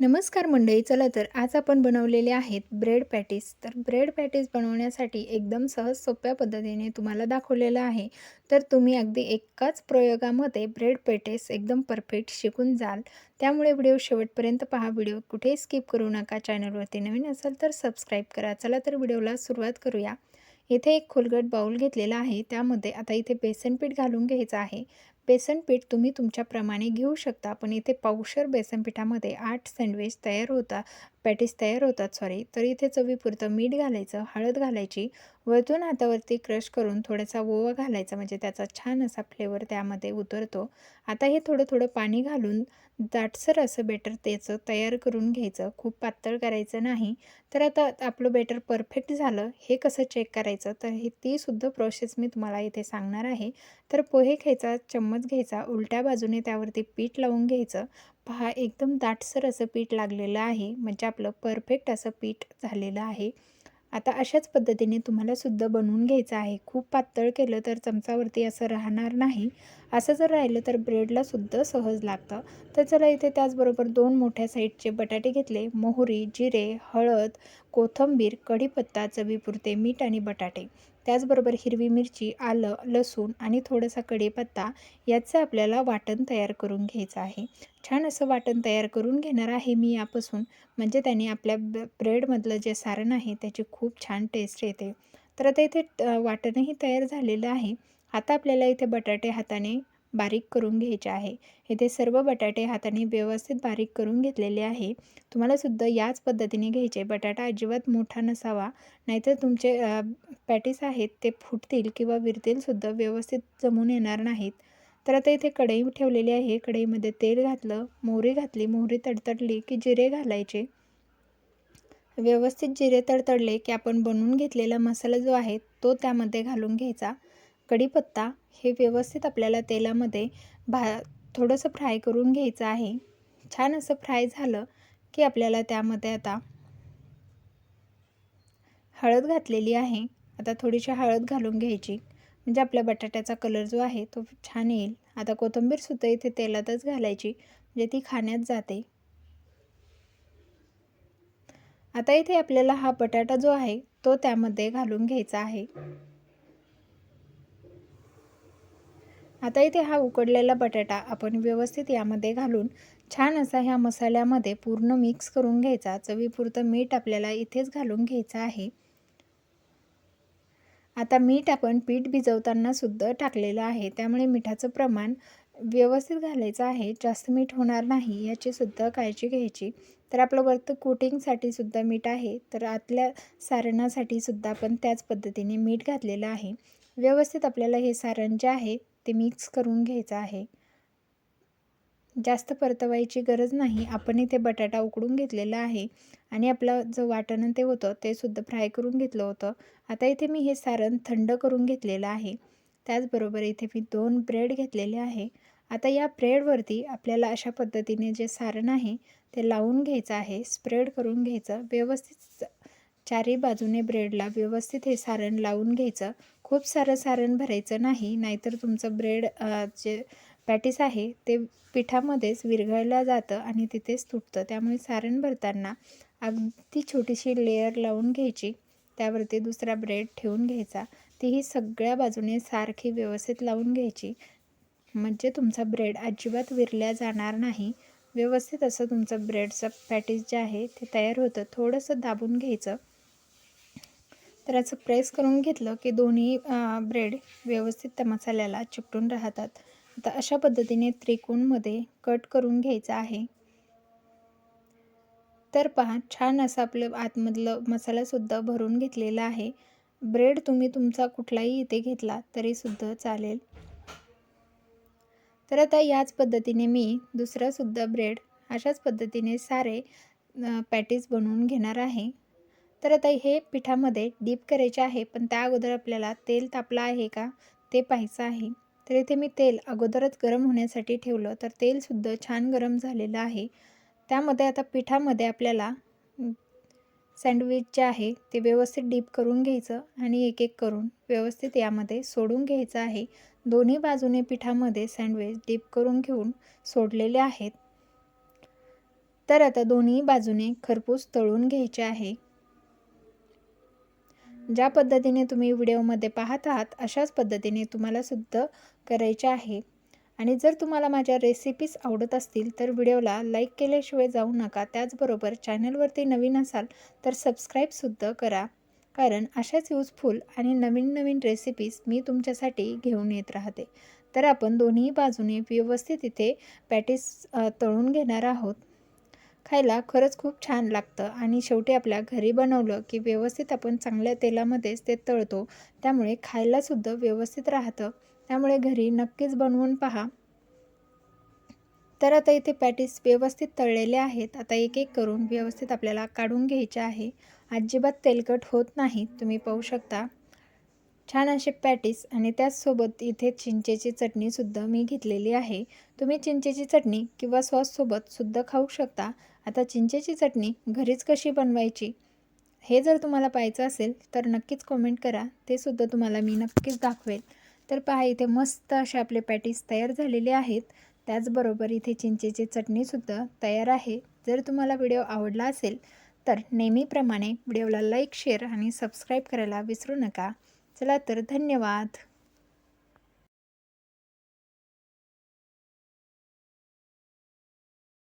नमस्कार मंडळी चला तर आज आपण बनवलेले आहेत ब्रेड पॅटीस. तर ब्रेड पॅटीस बनवण्यासाठी एकदम सहज सोप्या पद्धतीने तुम्हाला दाखवलेलं आहे. तर तुम्ही अगदी एकाच प्रयोगामध्ये ब्रेड पॅटीस एकदम परफेक्ट शिकून जाल. त्यामुळे व्हिडिओ शेवटपर्यंत पहा. व्हिडिओ कुठेही स्किप करू नका चॅनलवरती नवीन असेल तर सबस्क्राईब करा. चला तर व्हिडिओला सुरुवात करूया. इथे एक खोलगट बाऊल घेतलेला आहे. त्यामध्ये आता इथे बेसन पीठ घालून घ्यायचं आहे. बेसन पीठ तुम्ही तुमच्याप्रमाणे घेऊ शकता. पण इथे पावशर बेसन पिठामध्ये आठ सँडविच तयार होता. पॅटीस तयार होतात सॉरी तर इथे चवीपुरतं मीठ घालायचं हळद घालायची. वरतून हातावरती क्रश करून थोडासा ओवा घालायचा म्हणजे त्याचा छान असा फ्लेवर त्यामध्ये उतरतो. आता हे थोडं थोडं पाणी घालून दाटसर असं बेटर त्याचं तयार करून घ्यायचं. खूप पातळ करायचं नाही. तर आता आपलं बेटर परफेक्ट झालं. हे कसं चेक करायचं? तर हे तीसुद्धा प्रोसेस मी तुम्हाला इथे सांगणार आहे. तर पोहे घ्यायचा चम्मच घ्यायचा उलट्या बाजूने त्यावरती पीठ लावून घ्यायचं. पहा एकदम दाटसर असं पीठ लागलेलं आहे. म्हणजे आपलं परफेक्ट असं पीठ झालेलं आहे. आता अशाच पद्धतीने तुम्हालासुद्धा बनवून घ्यायचं आहे. खूप पातळ केलं तर चमचावरती असं राहणार नाही. असं जर राहिलं तर ब्रेडलासुद्धा सहज लागतं. तर चला इथे त्याचबरोबर दोन मोठ्या साईडचे बटाटे घेतले. मोहरी जिरे हळद कोथंबीर कढीपत्ता चवीपुरते मीठ आणि बटाटे. त्याचबरोबर हिरवी मिरची आलं लसूण आणि थोडासा कढीपत्ता याचं आपल्याला वाटण तयार करून घ्यायचं आहे. छान असं वाटण तयार करून घेणार आहे मी यापासून. म्हणजे त्याने आपल्या ब ब्रेडमधलं जे सारण आहे त्याची खूप छान टेस्ट येते. तर आता इथे वाटणही तयार झालेलं आहे. आता आपल्याला इथे बटाटे हाताने बारीक करून घ्यायचे आहे. इथे सर्व बटाटे हाताने व्यवस्थित बारीक करून घेतलेले आहे. तुम्हालासुद्धा याच पद्धतीने घ्यायचे बटाटा अजिबात मोठा नसावा नाहीतर तुमचे पॅटीस आहेत ते फुटतील किंवा विरतीलसुद्धा व्यवस्थित जमून येणार नाहीत. तर आता इथे कढई ठेवलेली आहे. कढईमध्ये तेल घातलं मोहरी घातली मोहरी तडतडली की जिरे घालायचे. व्यवस्थित जिरे तडतडले की आपण बनवून घेतलेला मसाला जो आहे तो त्यामध्ये घालून घ्यायचा. कढीपत्ता हे व्यवस्थित आपल्याला तेलामध्ये भा थोडंसं फ्राय करून घ्यायचं आहे. छान असं फ्राय झालं की आपल्याला त्यामध्ये आता हळद घातलेली आहे. आता थोडीशी हळद घालून घ्यायची. म्हणजे आपल्या बटाट्याचा कलर जो आहे तो छान येईल. आता कोथिंबीरसुद्धा इथे तेलातच घालायची. म्हणजे ती खाण्यात जाते. आता इथे आपल्याला हा बटाटा जो आहे तो त्यामध्ये घालून घ्यायचा आहे. आता इथे हा उकडलेला बटाटा आपण व्यवस्थित यामध्ये घालून छान असा ह्या मसाल्यामध्ये पूर्ण मिक्स करून घ्यायचा. चवीपुरतं मीठ आपल्याला इथेच घालून घ्यायचं आहे. आता मीठ आपण पीठ भिजवताना सुद्धा टाकलेलं आहे. त्यामुळे मिठाचं प्रमाण व्यवस्थित घालायचं आहे. जास्त मीठ होणार नाही याची सुद्धा काळजी घ्यायची. तर आपलं वरतं कोटिंगसाठी सुद्धा मीठ आहे. तर आतल्या सारणासाठी सुद्धा आपण त्याच पद्धतीने मीठ घातलेलं आहे. व्यवस्थित आपल्याला हे सारण जे आहे ते मिक्स करून घ्यायचं आहे. जास्त परतवायची गरज नाही. आपण इथे बटाटा उकडून घेतलेला आहे. आणि आपलं जो वाटण ते होतं ते सुद्धा फ्राय करून घेतलं होतं. आता इथे मी हे सारण थंड करून घेतलेलं आहे. त्याचबरोबर इथे मी दोन ब्रेड घेतलेले आहे. आता या ब्रेडवरती आपल्याला अशा पद्धतीने जे सारण आहे ते लावून घ्यायचं आहे. स्प्रेड करून घ्यायचं. व्यवस्थित चारी बाजूने ब्रेडला व्यवस्थित हे सारण लावून घ्यायचं. खूप सारं सारण भरायचं नाही नाहीतर तुमचं ब्रेड जे पॅटीस आहे ते पिठामध्येच विरघळलं जातं आणि तिथेच तुटतं. त्यामुळे सारण भरताना अगदी छोटीशी लेअर लावून घ्यायची. त्यावरती दुसरा ब्रेड ठेवून घ्यायचा. तीही सगळ्या बाजूने सारखी व्यवस्थित लावून घ्यायची. म्हणजे तुमचा ब्रेड अजिबात विरल्या जाणार नाही. व्यवस्थित असं तुमचं ब्रेडचं पॅटीस जे आहे ते तयार होतं. थोडंसं दाबून घ्यायचं. तर असं प्रेस करून घेतलं की दोन्ही ब्रेड व्यवस्थित त्या मसाल्याला चिपटून राहतात. आता अशा पद्धतीने त्रिकोणमध्ये कट करून घ्यायचं आहे. तर पहा छान असं आपलं आतमधलं मसालासुद्धा भरून घेतलेला आहे. ब्रेड तुम्ही तुमचा कुठलाही इथे घेतला तरीसुद्धा चालेल. तर आता याच पद्धतीने मी दुसरासुद्धा ब्रेड अशाच पद्धतीने सारे पॅटीस बनवून घेणार आहे. तर आता हे पिठामध्ये डीप करायचे आहे पण त्या अगोदर आपल्याला तेल तापलं आहे का ते पाहायचं आहे. तर इथे मी तेल अगोदरच गरम होण्यासाठी ठेवलं तर तेलसुद्धा छान गरम झालेलं आहे. त्यामध्ये आता पिठामध्ये आपल्याला सँडविच जे आहे ते व्यवस्थित डीप करून घ्यायचं आणि एक एक करून व्यवस्थित यामध्ये सोडून घ्यायचं आहे. दोन्ही बाजूने पिठामध्ये सँडविच डीप करून घेऊन सोडलेले आहेत. तर आता दोन्ही बाजूने खरपूस तळून घ्यायचे आहे. ज्या पद्धतीने तुम्ही व्हिडिओमध्ये पाहत आहात अशाच पद्धतीने तुम्हाला सुद्धा करायचे आहे. आणि जर तुम्हाला माझ्या रेसिपीज आवडत असतील तर व्हिडिओला लाईक केल्याशिवाय जाऊ नका. त्याचबरोबर चॅनलवरती नवीन असाल तर सबस्क्राईबसुद्धा करा. कारण अशाच यूजफुल आणि नवीन नवीन रेसिपीज मी तुमच्यासाठी घेऊन येत राहते. तर आपण दोन्ही बाजूने व्यवस्थित इथे पॅटीस तळून घेणार आहोत. खायला खरंच खूप छान लागतं. आणि शेवटी आपल्या घरी बनवलं की व्यवस्थित आपण चांगल्या तेलामध्येच ते तळतो. त्यामुळे खायलासुद्धा व्यवस्थित राहतं. त्यामुळे घरी नक्कीच बनवून पहा. तर आता इथे पॅटीस व्यवस्थित तळलेले आहेत. आता एक एक करून व्यवस्थित आपल्याला काढून घ्यायचे आहे. अजिबात तेलकट होत नाही. तुम्ही पाहू शकता. छान असे पॅटीस आणि त्याचसोबत इथे चिंचेची चटणीसुद्धा मी घेतलेली आहे. तुम्ही चिंचेची चटणी किंवा सॉससोबतसुद्धा खाऊ शकता. आता चिंचेची चटणी घरीच कशी बनवायची? हे जर तुम्हाला पाहायचं असेल तर नक्कीच कमेंट करा. ते सुद्धा तुम्हाला मी नक्कीच दाखवेल. तर पहा इथे मस्त असे आपले पॅटीस तयार झालेले आहेत. त्याचबरोबर इथे चिंचेची चटणीसुद्धा तयार आहे. जर तुम्हाला व्हिडिओ आवडला असेल तर नेहमीप्रमाणे व्हिडिओला लाईक शेअर आणि सबस्क्राईब करायला विसरू नका. चला तर धन्यवाद.